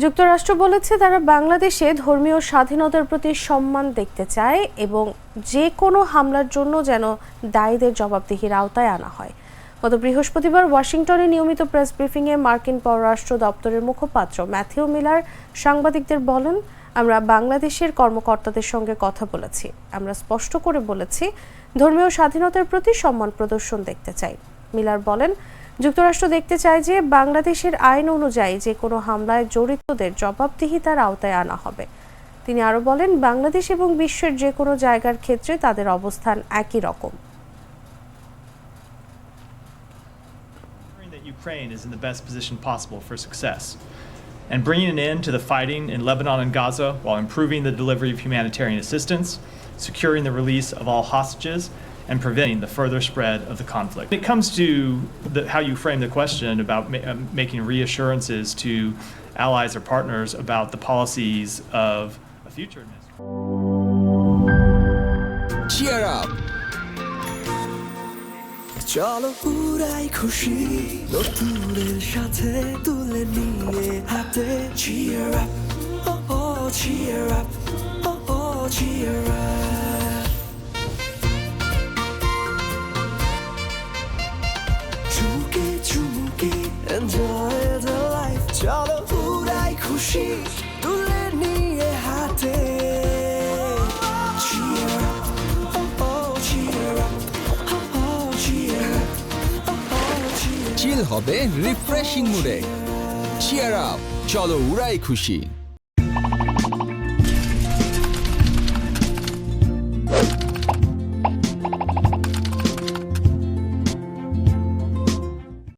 যুক্তরাষ্ট্র বলেছে তারা বাংলাদেশে ধর্মীয় স্বাধীনতার প্রতি সম্মান দেখতে চায় এবং যে কোনো হামলার জন্য যেন দায়ীদের জবাবদিহির আওতায় আনা হয়। গত বৃহস্পতিবার ওয়াশিংটনে নিয়মিত প্রেস ব্রিফিংয়ে মার্কিন পররাষ্ট্র দপ্তরের মুখপাত্র ম্যাথিউ মিলার সাংবাদিকদের বলেন, আমরা বাংলাদেশের কর্মকর্তাদের সঙ্গে কথা বলেছি। আমরা স্পষ্ট করে বলেছি, ধর্মীয় স্বাধীনতার প্রতি সম্মান প্রদর্শন দেখতে চাই। মিলার বলেন যুক্তরাষ্ট্র দেখতে চায় যে বাংলাদেশের আইন অনুযায়ী যে কোনো হামলায় জড়িতদের জবাবদিহিতার আওতায় আনা হবে তিনি আরও বলেন বাংলাদেশ এবং বিশ্বের যে কোনো জায়গার ক্ষেত্রে তাদের অবস্থান একই রকম Ukraine is in the best position possible for success, and bringing an end to the fighting in Lebanon and Gaza while improving the delivery of humanitarian assistance, securing the release of all hostages, and preventing the further spread of the conflict. When it comes to the, how you frame the question about ma- um, making reassurances to allies or partners about the policies of a future administration. cheer up চলো পুরাই খুশি নতুনের সাথে তুলে নিয়ে হাতে cheer up oh oh cheer up oh oh cheer up হবে refreshing মুডে চিয়ার আপ চলো উড়াই খুশি।